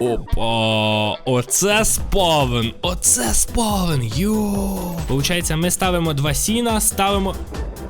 Опа, оце спавен, оце спавен, йо. Получається, ми ставимо два сіна, ставимо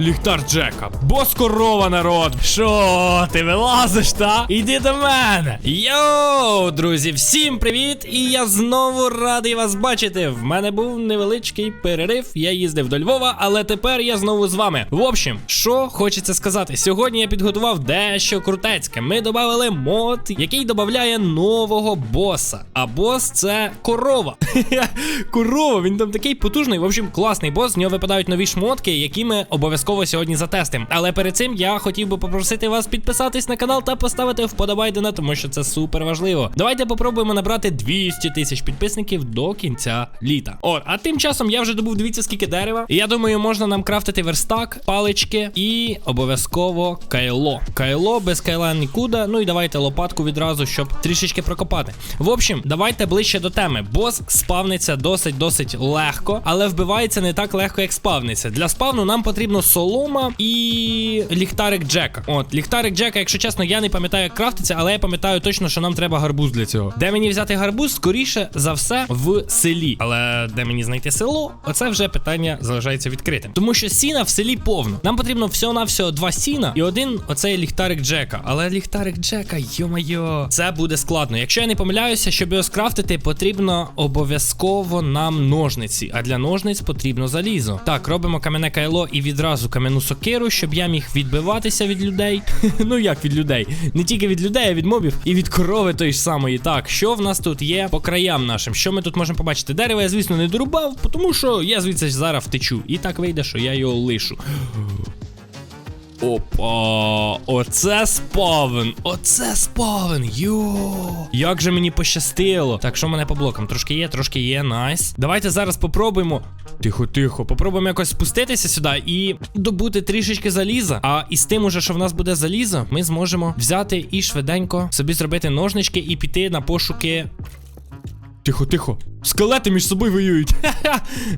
ліхтар Джека. Бос корова, народ. Що, ти вилазиш, та? Іди до мене. Йоу, друзі, всім привіт! І я знову радий вас бачити. В мене був невеличкий перерив. Я їздив до Львова, але тепер я знову з вами. В общем, що хочеться сказати, сьогодні я підготував дещо крутецьке. Ми додали мод, який додає нового боса. А бос це корова. корова, він там такий потужний. В общем, класний бос. З нього випадають нові шмотки, які ми обов'язково сьогодні затестимо. Але перед цим я хотів би попросити вас підписатись на канал та поставити вподобайдена, тому що це супер важливо. Давайте попробуємо набрати 200 тисяч підписників до кінця літа. От, а тим часом я вже добув дивіться скільки дерева. І я думаю, можна нам крафтити верстак, палички і обов'язково кайло. Кайло без кайла нікуди. Ну і давайте лопатку відразу, щоб трішечки прокопати. В общем, давайте ближче до теми. Бос спавниться досить-досить легко, але вбивається не так легко, як спавниться. Для спавну нам потрібно солома і ліхтарик Джека. От, ліхтарик Джека, якщо чесно, я не пам'ятаю, як крафтиться, але я пам'ятаю точно, що нам треба гарбуз для цього. Де мені взяти гарбуз? Скоріше за все в селі. Але де мені знайти село? Оце вже питання залишається відкритим. Тому що сіна в селі повно. Нам потрібно всього-навсього два сіна і один оцей ліхтарик Джека. Але ліхтарик Джека, йо-майо, це буде складно. Якщо я не помиляюся, щоб його скрафтити, потрібно обов'язково нам ножниці. А для ножниць потрібно залізо. Так, робимо кам'яне кайло і відразу кам'яну сокиру, щоб я міг відбиватися від людей. ну як від людей? Не тільки від людей, а від мобів і від корови той ж самої. Так, що в нас тут є по краям нашим? Що ми тут можемо побачити? Дерево я, звісно, не дорубав, тому що я звідси зараз втечу. І так вийде, що я його лишу. Опа, оце спавен, оце спавен, йо. Як же мені пощастило. Так, що мене по блокам? Трошки є, трошки є, найс. Давайте зараз попробуємо. Тихо, тихо, попробуємо якось спуститися сюди і добути трішечки заліза. А із тим, уже, що в нас буде залізо, ми зможемо взяти і швиденько собі зробити ножнички і піти на пошуки. Тихо, тихо. Скелети між собою воюють.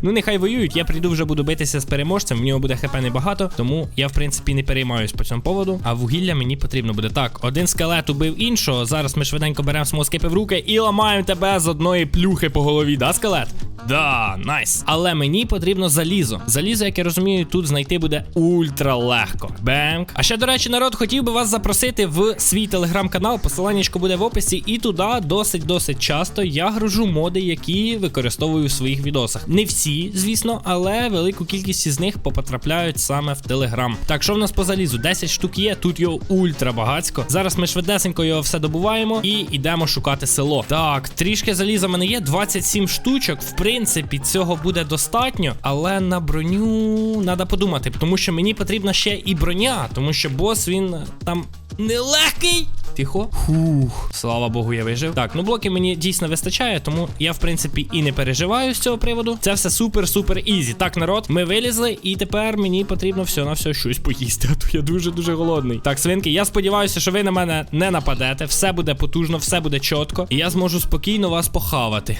Ну нехай воюють. Я прийду вже буду битися з переможцем. В нього буде хп небагато, тому я в принципі не переймаюсь по цьому поводу. А вугілля мені потрібно буде. Так, один скелет убив іншого. Зараз ми швиденько беремо смоскипи в руки і ламаємо тебе з одної плюхи по голові, да, скелет? Да, найс. Але мені потрібно залізо. Залізо, як я розумію, тут знайти буде ультра легко. Бенк. А ще, до речі, народ, хотів би вас запросити в свій телеграм-канал. Посиланнячко буде в описі, і туди досить-досить часто я гружу моди, які використовую в своїх відосах. Не всі, звісно, але велику кількість із них потрапляють саме в телеграм. Так, що в нас по залізу? 10 штук є, тут його ультра багацько. Зараз ми швидесенько його все добуваємо і йдемо шукати село. Так, трішки заліза мене є, 27 штучок. В принципі, цього буде достатньо, але на броню треба подумати, тому що мені потрібна ще і броня, тому що бос він там нелегкий. Тихо. Фух, слава Богу, я вижив. Так, ну блоки мені дійсно вистачає, тому я, в принципі, і не переживаю з цього приводу. Це все супер-супер ізі. Так, народ, ми вилізли, і тепер мені потрібно все на все щось поїсти. А то я дуже-дуже голодний. Так, свинки, я сподіваюся, що ви на мене не нападете. Все буде потужно, все буде чітко. І я зможу спокійно вас похавати.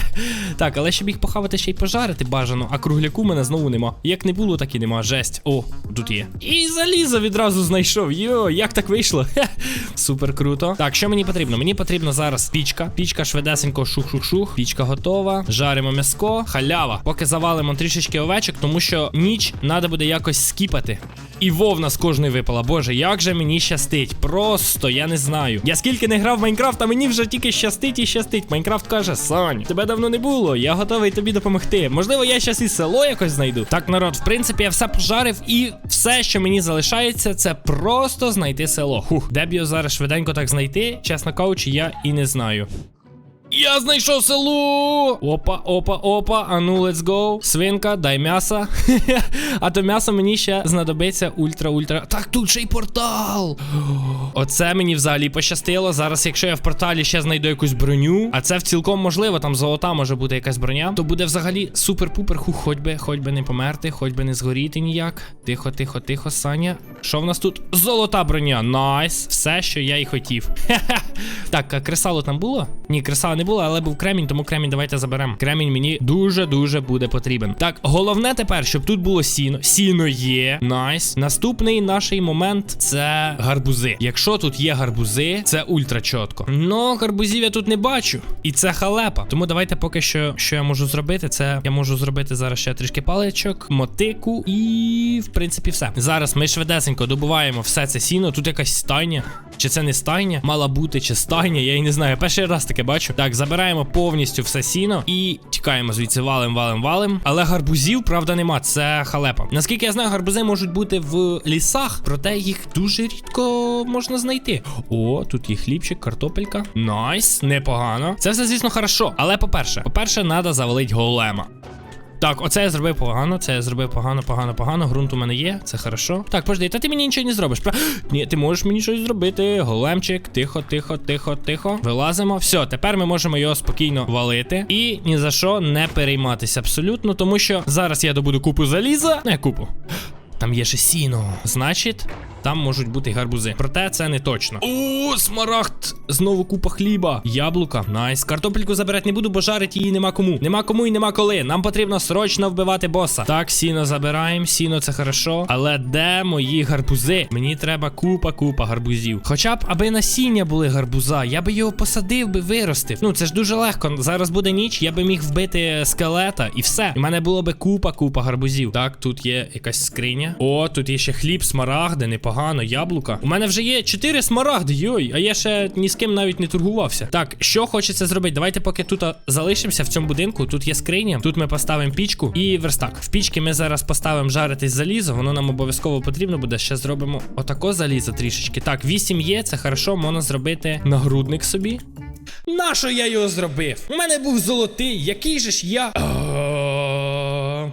так, але щоб їх похавати ще й пожарити бажано, а кругляку мене знову нема. Як не було, так і нема. Жесть. О, тут є. І залізо відразу знайшов. Йо, як так вийшло? Супер круто. Так, що мені потрібно? Мені потрібно зараз пічка. Пічка швидесенько шух-шух-шух. Пічка готова. Жаримо м'яско. Халява. Поки завалимо трішечки овечок, тому що ніч треба буде якось скіпати. І вовна з кожної випала. Боже, як же мені щастить. Просто я не знаю. Я скільки не грав в Майнкрафт, а мені вже тільки щастить і щастить. Майнкрафт каже: Сань, тебе давно не було. Я готовий тобі допомогти. Можливо, я щас і село якось знайду. Так, народ, в принципі, я все пожарив, і все, що мені залишається, це просто знайти село. Хух, де б його зараз швиденько так знайти, чесно кажучи, я і не знаю. Я знайшов село! Опа, опа, опа. А ну, let's go. Свинка, дай м'яса. а то м'ясо мені ще знадобиться ультра-ультра. Так, тут ще й портал. Оце мені взагалі пощастило. Зараз, якщо я в порталі ще знайду якусь броню, а це в цілком можливо, там золота може бути якась броня, то буде взагалі супер-пупер. Хух, хоч би, хоч би не померти, хоч би не згоріти ніяк. Тихо, тихо, тихо, Саня. Що в нас тут? Золота броня. Найс. Все, що я й хотів. так, а кресало там було? Ні. Ні, креса не було, але був кремінь, тому кремінь давайте заберемо. Кремінь мені дуже-дуже буде потрібен. Так, головне тепер, щоб тут було сіно. Сіно є. Найс. Наступний наш момент це гарбузи. Якщо тут є гарбузи, це ультра чітко. Ну, гарбузів я тут не бачу. І це халепа. Тому давайте поки що, що я можу зробити, це я можу зробити зараз ще трішки паличок, мотику і, в принципі, все. Зараз ми швидесенько добуваємо все це сіно. Тут якась стайня. Чи це не стайня? Мала бути, чи стайня, я і не знаю. Перший раз таке бачу. Так, забираємо повністю все сіно і тікаємо звідси валим, валим, валим. Але гарбузів, правда, нема. Це халепа. Наскільки я знаю, гарбузи можуть бути в лісах, проте їх дуже рідко можна знайти. О, тут є хлібчик, картопелька. Найс, непогано. Це все, звісно, хорошо. Але по-перше, по-перше, треба завалити голема. Так, оце я зробив погано, це я зробив погано, погано, погано. Грунт у мене є, це хорошо. Так, пожди, та ти мені нічого не зробиш. Ні, ти можеш мені щось зробити. Големчик, тихо, тихо, тихо, тихо. Вилазимо. Все, тепер ми можемо його спокійно валити. І ні за що не перейматися абсолютно, тому що зараз я добуду купу заліза. Не купу. Там є ще сіно. Значить, там можуть бути гарбузи. Проте це не точно. О, смарагд! Знову купа хліба. Яблука. Найс. Картопельку забирати не буду, бо жарить її нема кому. Нема кому і нема коли. Нам потрібно срочно вбивати боса. Так, сіно забираємо. Сіно це хорошо. Але де мої гарбузи? Мені треба купа, купа гарбузів. Хоча б аби насіння були гарбуза, я би його посадив би, виростив. Ну це ж дуже легко. Зараз буде ніч, я би міг вбити скелета і все. В мене було би купа, купа гарбузів. Так, тут є якась скриня. О, тут є ще хліб, смарагди, непогано, яблука. У мене вже є 4 смарагди, йой, а я ще ні з ким навіть не торгувався. Так, що хочеться зробити? Давайте, поки тут залишимося в цьому будинку. Тут є скриня. Тут ми поставимо пічку і верстак. В пічки ми зараз поставимо жаритись залізо. Воно нам обов'язково потрібно буде. Ще зробимо отако залізо трішечки. Так, 8 є, це хорошо, можна зробити нагрудник собі. Нащо я його зробив? У мене був золотий, який же ж я.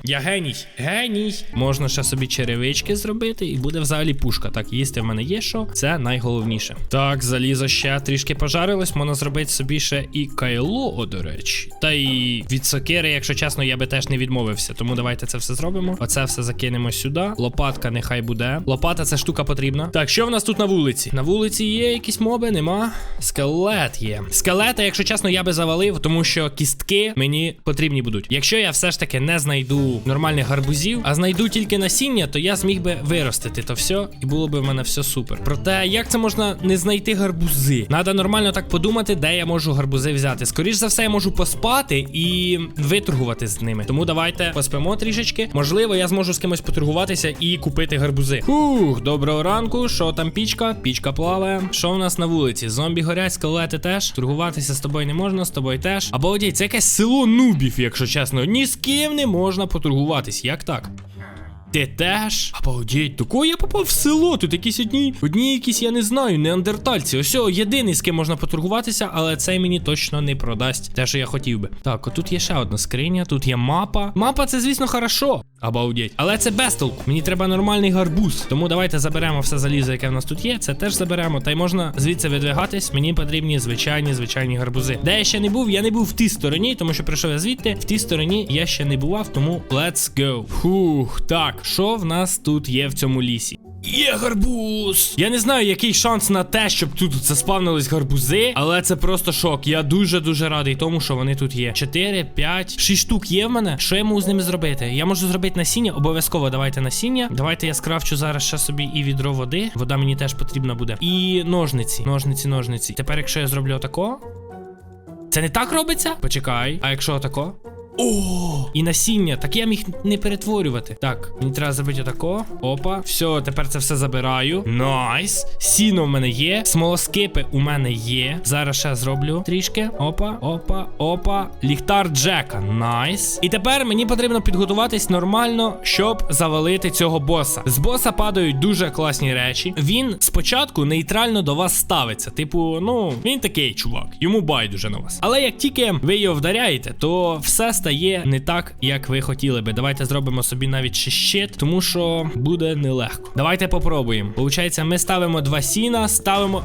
Я геній, геній. Можна ще собі черевички зробити, і буде взагалі пушка. Так, їсти в мене є що. Це найголовніше. Так, залізо ще трішки пожарилось. Можна зробити собі ще і кайло, до речі. Та і від сокири, якщо чесно, я би теж не відмовився. Тому давайте це все зробимо. Оце все закинемо сюди. Лопатка нехай буде. Лопата це штука потрібна. Так, що в нас тут на вулиці? На вулиці є якісь моби, нема. Скелет є. Скелета, якщо чесно, я би завалив, тому що кістки мені потрібні будуть. Якщо я все ж таки не знайду нормальних гарбузів, а знайду тільки насіння, то я зміг би виростити то все, і було би в мене все супер. Проте, як це можна не знайти гарбузи? Надо нормально так подумати, де я можу гарбузи взяти. Скоріш за все, я можу поспати і виторгувати з ними. Тому давайте поспимо трішечки. Можливо, я зможу з кимось поторгуватися і купити гарбузи. Фух, доброго ранку. Що там пічка? Пічка плаває. Що в нас на вулиці? Зомбі горять, скелети теж. Торгуватися з тобою не можна, з тобою теж. Або одій, це якесь село нубів, якщо чесно. Ні з ким не можна поторгуватись. Як так? Ти теж? Обалдеть, такого я попав в село. Тут якісь одні, одні якісь, я не знаю, неандертальці. Ось єдиний, з ким можна поторгуватися, але цей мені точно не продасть те, що я хотів би. Так, отут є ще одна скриня, тут є мапа. Мапа це, звісно, хорошо. Обалдеть. Але це безтолку. Мені треба нормальний гарбуз. Тому давайте заберемо все залізо, яке в нас тут є. Це теж заберемо. Та й можна звідси видвигатись. Мені потрібні звичайні, звичайні гарбузи. Де я ще не був, я не був в тій стороні, тому що прийшов я звідти. В тій стороні я ще не бував, тому let's go. Фух, так, що в нас тут є в цьому лісі? Є гарбуз! Я не знаю, який шанс на те, щоб тут заспавнились гарбузи, але це просто шок. Я дуже-дуже радий тому, що вони тут є. 4, 5, 6 штук є в мене. Що я можу з ними зробити? Я можу зробити насіння. Обов'язково давайте насіння. Давайте я скрафчу зараз ще собі і відро води. Вода мені теж потрібна буде. І ножниці. Ножниці, ножниці. Тепер, якщо я зроблю отако. Це не так робиться? Почекай. А якщо отако? О, і насіння. Так я міг не перетворювати. Так, мені треба зробити отако. Опа. Все, тепер це все забираю. Найс. Сіно в мене є. Смолоскипи у мене є. Зараз ще зроблю трішки. Опа, опа, опа. Ліхтар Джека. Найс. І тепер мені потрібно підготуватись нормально, щоб завалити цього боса. З боса падають дуже класні речі. Він спочатку нейтрально до вас ставиться. Типу, ну, він такий чувак. Йому байдуже на вас. Але як тільки ви його вдаряєте, то все стає не так, як ви хотіли би. Давайте зробимо собі навіть ще щит, тому що буде нелегко. Давайте попробуємо. Получається, ми ставимо два сіна, ставимо.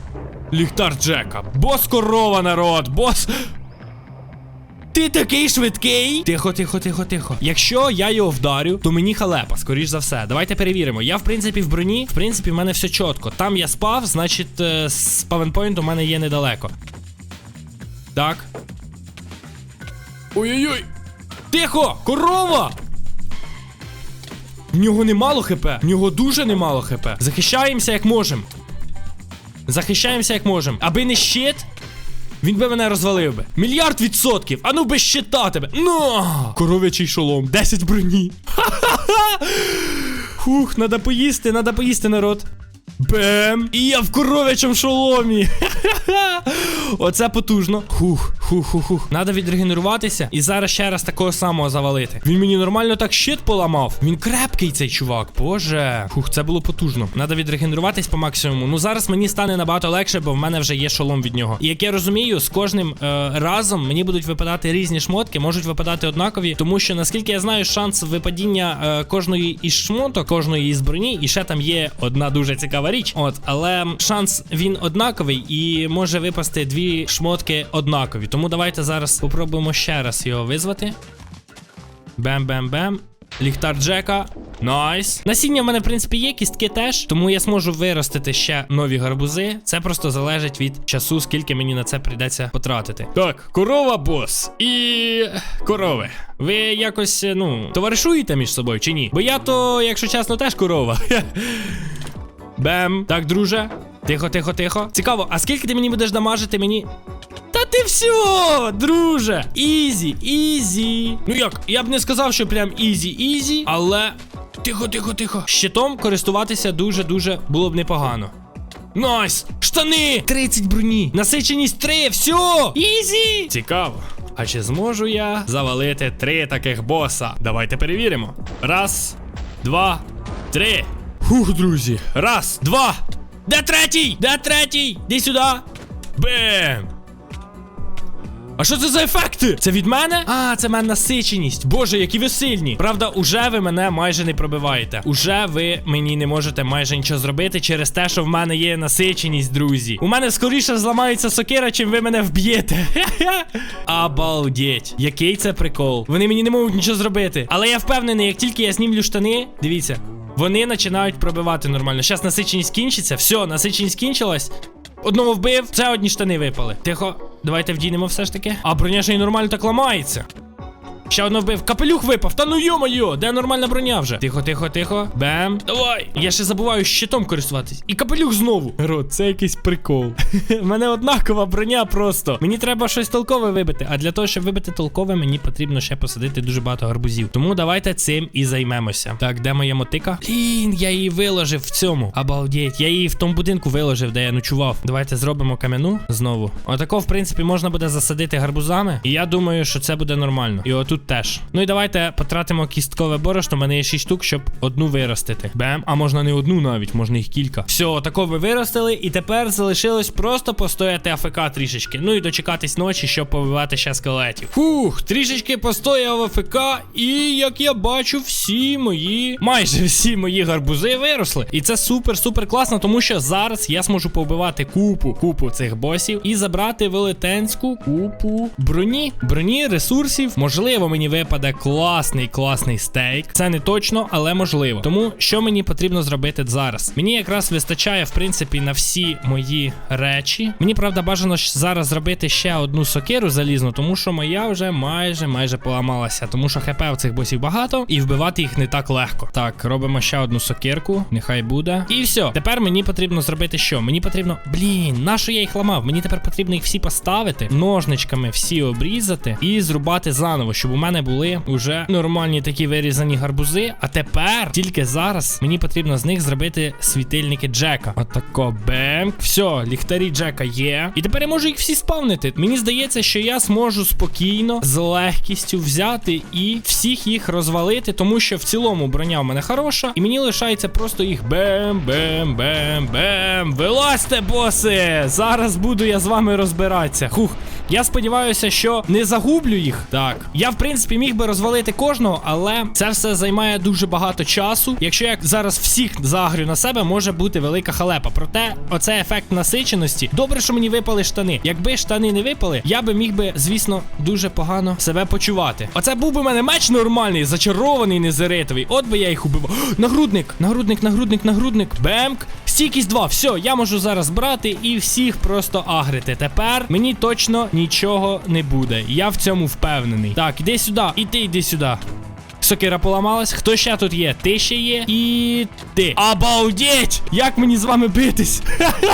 Ліхтар Джека. Бос корова, народ! Бос. Ти такий швидкий. Тихо, тихо, тихо, тихо. Якщо я його вдарю, то мені халепа, скоріш за все. Давайте перевіримо. Я, в принципі, в броні, в принципі, в мене все чітко. Там я спав, значить, е, спавенпойнт у мене є недалеко. Так. Ой-ой-ой! Тихо! Корова! В нього немало хп. В нього дуже немало хп. Захищаємося як можемо. Захищаємося як можемо. Аби не щит, він би мене розвалив би. Мільярд відсотків. А ну без щита тебе. Ну! Коров'ячий шолом. 10 броні. Ха-ха-ха! Хух, надо поїсти, надо поїсти, народ. Бем! І я в коров'ячому шоломі. Ха-ха-ха! Оце потужно. Хух, хух, хух, хух. Надо відрегенеруватися і зараз ще раз такого самого завалити. Він мені нормально так щит поламав. Він крепкий цей чувак. Боже. Хух, це було потужно. Надо відрегенеруватись по максимуму. Ну зараз мені стане набагато легше, бо в мене вже є шолом від нього. І як я розумію, з кожним е, разом мені будуть випадати різні шмотки, можуть випадати однакові, тому що наскільки я знаю, шанс випадіння е, кожної із шмоток, кожної із броні, і ще там є одна дуже цікава річ. От, але шанс він однаковий і може випасти дві шмотки однакові. Тому давайте зараз попробуємо ще раз його визвати. Бем-бем-бем. Ліхтар Джека. Найс. Насіння в мене, в принципі, є, кістки теж, тому я зможу виростити ще нові гарбузи. Це просто залежить від часу, скільки мені на це прийдеться потратити. Так, корова бос і корови. Ви якось, ну, товаришуєте між собою чи ні? Бо я то, якщо чесно, теж корова. Бем. Так, друже. Тихо, тихо, тихо. Цікаво, а скільки ти мені будеш дамажити мені? Та ти все, друже. Ізі, ізі. Ну як, я б не сказав, що прям ізі, ізі, але. Тихо, тихо, тихо. Щитом користуватися дуже-дуже було б непогано. Найс! Штани! 30 броні! Насиченість 3! Все! Ізі! Цікаво. А чи зможу я завалити три таких боса? Давайте перевіримо. Раз, два, три. Хух, друзі. Раз, два. Де третій? Де третій? Іди сюди. Бем! А що це за ефекти? Це від мене? А, це мене насиченість. Боже, які ви сильні. Правда, уже ви мене майже не пробиваєте. Уже ви мені не можете майже нічого зробити через те, що в мене є насиченість, друзі. У мене скоріше зламається сокира, чим ви мене вб'єте. Обалдеть. Який це прикол. Вони мені не можуть нічого зробити. Але я впевнений, як тільки я знімлю штани, дивіться. Вони починають пробивати нормально. Зараз насиченість кінчиться. Все, насиченість кінчилась. Одного вбив, це одні штани випали. Тихо, давайте вдінемо все ж таки. А броня ще й нормально так ламається. Ще одного вбив. Капелюх випав. Та ну йо-моє, де нормальна броня вже? Тихо, тихо, тихо. Бем. Давай. Я ще забуваю щитом користуватись. І капелюх знову. Рот, це якийсь прикол. У мене однакова броня просто. Мені треба щось толкове вибити. А для того, щоб вибити толкове, мені потрібно ще посадити дуже багато гарбузів. Тому давайте цим і займемося. Так, де моя мотика? Блін, я її виложив в цьому. Обалдеть. Я її в тому будинку виложив, де я ночував. Давайте зробимо кам'яну знову. Отако, в принципі, можна буде засадити гарбузами. І я думаю, що це буде нормально. І отут теж. Ну і давайте потратимо кісткове борошно. У мене є 6 штук, щоб одну виростити. Бем, а можна не одну навіть, можна їх кілька. Все, тако ви виростили, і тепер залишилось просто постояти АФК трішечки. Ну і дочекатись ночі, щоб побивати ще скелетів. Фух, трішечки постояв АФК, і як я бачу, всі мої, майже всі мої гарбузи виросли. І це супер-супер класно, тому що зараз я зможу побивати купу, купу цих босів і забрати велетенську купу броні, броні, ресурсів. Можливо, мені випаде класний, класний стейк. Це не точно, але можливо. Тому що мені потрібно зробити зараз? Мені якраз вистачає, в принципі, на всі мої речі. Мені правда бажано зараз зробити ще одну сокиру залізну, тому що моя вже майже майже поламалася. Тому що хп в цих босів багато, і вбивати їх не так легко. Так, робимо ще одну сокирку. Нехай буде. І все. Тепер мені потрібно зробити що? Мені потрібно. Блін, на що я їх ламав? Мені тепер потрібно їх всі поставити, ножничками всі обрізати і зрубати заново, щоб у мене були вже нормальні такі вирізані гарбузи. А тепер, тільки зараз, мені потрібно з них зробити світильники Джека. Отако бемк. Все, ліхтарі Джека є. І тепер я можу їх всі спавнити. Мені здається, що я зможу спокійно, з легкістю взяти і всіх їх розвалити, тому що в цілому броня в мене хороша, і мені лишається просто їх бем-бем-бем-бем. Вилазьте, боси! Зараз буду я з вами розбиратися. Хух. Я сподіваюся, що не загублю їх. Так. Я, в принципі, міг би розвалити кожного, але це все займає дуже багато часу. Якщо я зараз всіх загрю на себе, може бути велика халепа. Проте, оце ефект насиченості. Добре, що мені випали штани. Якби штани не випали, я би міг би, звісно, дуже погано себе почувати. Оце був би в мене меч нормальний, зачарований, незеритовий. От би я їх убивав. Нагрудник, нагрудник, нагрудник, нагрудник. Бемк. Стійкість 2, все, я можу зараз брати і всіх просто агрити. Тепер мені точно нічого не буде. Я в цьому впевнений. Так, іди сюди, і ти йди сюди. Сокира поламалась. Хто ще тут є? Ти ще є. І ти. Обалдеть! Як мені з вами битись?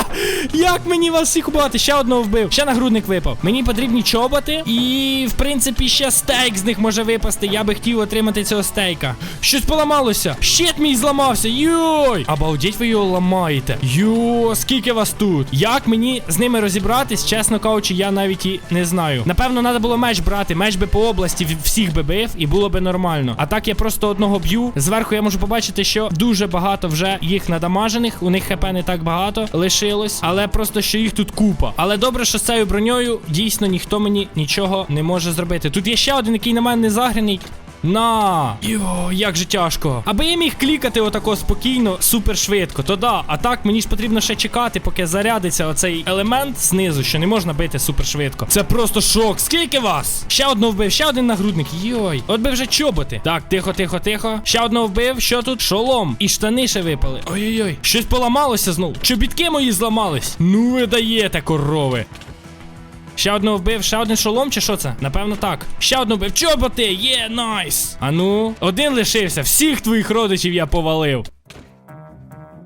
Як мені вас всіх убивати? Ще одного вбив. Ще нагрудник випав. Мені потрібні чоботи. І, в принципі, ще стейк з них може випасти. Я би хотів отримати цього стейка. Щось поламалося. Щит мій зламався. Йой! Обалдеть, ви його ламаєте. Йо, скільки вас тут? Як мені з ними розібратись? Чесно кажучи, я навіть і не знаю. Напевно, треба було меч брати. Меч би по області всіх би бив, і було би нормально. А так я просто одного б'ю. Зверху я можу побачити, що дуже багато вже їх надамажених. У них хп не так багато лишилось, але просто що їх тут купа. Але добре, що з цією броньою дійсно ніхто мені нічого не може зробити. Тут є ще один, який на мене не загряний. На! Йо, як же тяжко. Аби я міг клікати отако спокійно, супер швидко, то да. А так мені ж потрібно ще чекати, поки зарядиться оцей елемент знизу, що не можна бити супер швидко. Це просто шок. Скільки вас? Ще одного вбив, ще один нагрудник. Йой. От би вже чоботи. Так, тихо, тихо, тихо. Ще одного вбив. Що тут? Шолом. І штани ще випали. Ой-ой-ой. Щось поламалося знову. Чобітки мої зламались. Ну ви даєте, корови. Ще одного вбив, ще один шолом, чи що це? Напевно, так. Ще одного вбив. Чоботи! Є, найс! А ну, один лишився. Всіх твоїх родичів я повалив.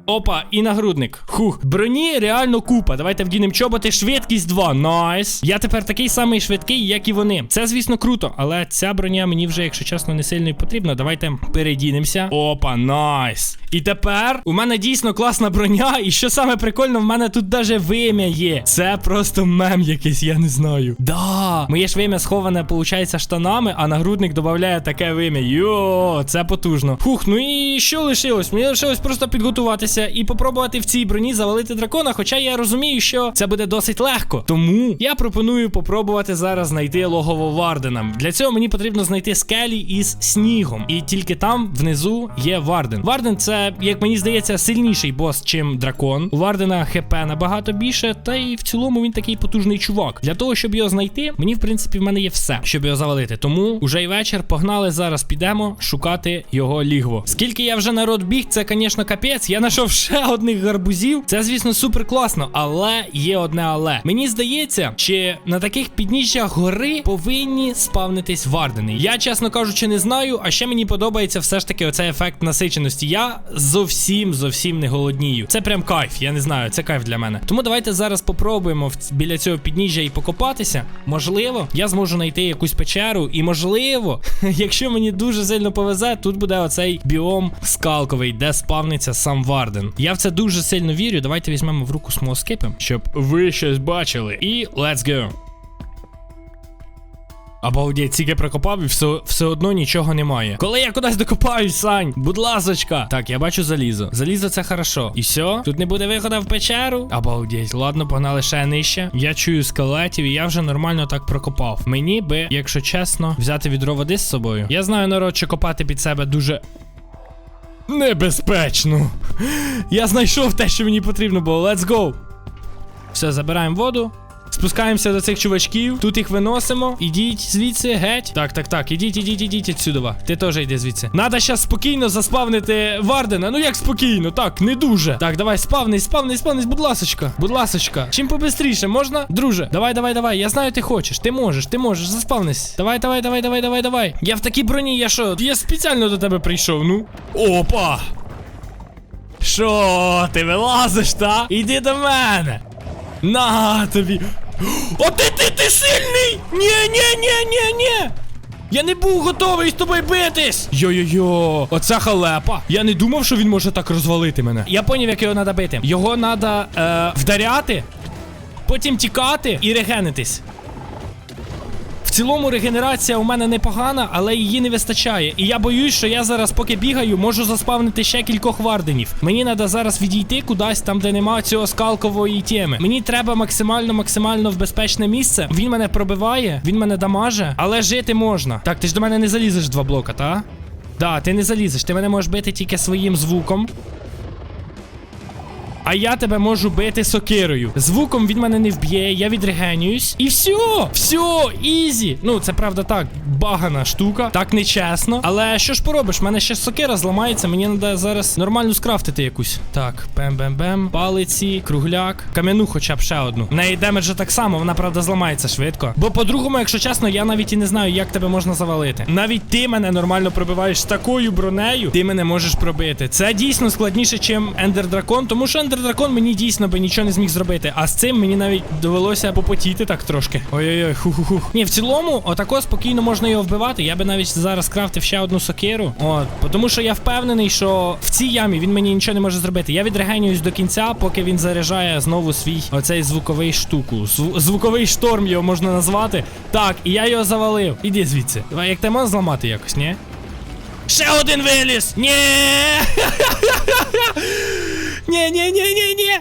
Опа, і нагрудник. Хух, броні реально купа. Давайте вдінемо чоботи. Швидкість 2. Найс. Я тепер такий самий швидкий, як і вони. Це, звісно, круто, але ця броня мені вже, якщо чесно, не сильно і потрібна. Давайте передінемося. Опа, найс. І тепер у мене дійсно класна броня. І що саме прикольно, в мене тут даже вим'я є. Це просто мем якийсь, я не знаю. Да, моє ж вим'я сховане, виходить, штанами, а нагрудник додає таке вим'я. Йо, це потужно. Фух, ну і що лишилось? Мені лишилось просто підготуватися і попробувати в цій броні завалити дракона. Хоча я розумію, що це буде досить легко. Тому я пропоную попробувати зараз знайти логово Вардена. Для цього мені потрібно знайти скелі із снігом. І тільки там внизу є Варден. Варден це, як мені здається, сильніший бос, чим дракон. У Вардена ХП набагато більше, та й в цілому він такий потужний чувак. Для того, щоб його знайти, мені в принципі в мене є все, щоб його завалити. Тому уже й вечір погнали. Зараз підемо шукати його лігво. Скільки я вже народ біг, це, звісно, капець. Я знайшов ще одних гарбузів. Це, звісно, супер класно, але є одне але. Мені здається, чи на таких підніжжях гори повинні спавнитись вардени. Я, чесно кажучи, не знаю. А ще мені подобається все ж таки оцей ефект насиченості. Я зовсім зовсім не голоднію. Це прям кайф. Я не знаю, це кайф для мене. Тому давайте зараз попробуємо біля цього підніжжя і покопатися. Можливо, я зможу знайти якусь печеру, і можливо, якщо мені дуже сильно повезе, тут буде оцей біом скалковий, де спавниться сам Варден. Я в це дуже сильно вірю. Давайте візьмемо в руку смолоскипи, щоб ви щось бачили. І let's go. Обалдеть, тільки прокопав і все, все одно нічого немає. Коли я кудись докопаюсь, Сань, будь ласочка. Так, я бачу залізо. Залізо це хорошо. І все? Тут не буде виходу в печеру? Обалдеть, ладно, погнали ще нижче. Я чую скелетів, і я вже нормально так прокопав. Мені би, якщо чесно, взяти відро води з собою. Я знаю, народ, що копати під себе дуже. Небезпечно. Я знайшов те, що мені потрібно було. Let's go. Все, забираємо воду. Спускаємося до цих чувачків. Тут їх виносимо. Ідіть звідси, геть. Так, так, так. Ідіть, ідіть, ідіть відсюди. Ти теж йди звідси. Надо щас спокійно заспавнити Вардена. Ну як спокійно? Так, не дуже. Так, давай, спавнись, спавнись, спавнись, будь ласочка. Будь ласочка. Чим побистріше, можна? Друже, давай, давай, давай. Я знаю, ти хочеш. Ти можеш, ти можеш, заспавнись. Давай, давай, давай, давай, давай, давай. Я в такій броні, я що? Я спеціально до тебе прийшов, ну. Опа! Що, ти вилазиш, та? Іди до мене. На тобі. О, ти, ти, ти сильний! Ні, ні, ні, ні, ні! Я не був готовий з тобою битись! Йо-йо-йо, оце халепа. Я не думав, що він може так розвалити мене. Я поняв, як його треба бити. Його треба е, вдаряти, потім тікати і регенитись. Цілому регенерація у мене непогана, але її не вистачає. І я боюсь, що я зараз, поки бігаю, можу заспавнити ще кількох варденів. Мені треба зараз відійти кудись там, де нема цього скалкової теми. Мені треба максимально, максимально в безпечне місце. Він мене пробиває, він мене дамаже, але жити можна. Так, ти ж до мене не залізеш два блока, та? Да, ти не залізеш, ти мене можеш бити тільки своїм звуком. А я тебе можу бити сокирою. Звуком він мене не вб'є, я відрегенююсь. І все, все, ізі. Ну, це правда так, багана штука, так нечесно. Але що ж поробиш? В мене ще сокира зламається, мені треба зараз нормально скрафтити якусь. Так, бем-бем-бем, палиці, кругляк, кам'яну хоча б ще одну. В неї демеджа так само, вона правда зламається швидко. Бо по-другому, якщо чесно, я навіть і не знаю, як тебе можна завалити. Навіть ти мене нормально пробиваєш з такою бронею, ти мене можеш пробити. Це дійсно складніше, ніж Ендер Дракон, тому що Ендер Дракон мені дійсно би нічого не зміг зробити. А з цим мені навіть довелося попотіти так трошки. Ой-ой-ой, ху-ху-ху. Ні, в цілому, отако спокійно можна його вбивати. Я би навіть зараз крафтив ще одну сокиру. От, тому що я впевнений, що в цій ямі він мені нічого не може зробити. Я відрегенююсь до кінця, поки він заряджає знову свій оцей звуковий штуку. Зв- звуковий шторм його можна назвати. Так, і я його завалив. Іди звідси. Давай, як ти можеш зламати якось, ні? Ще один виліз! Ні! Ні, ні, ні, ні, ні.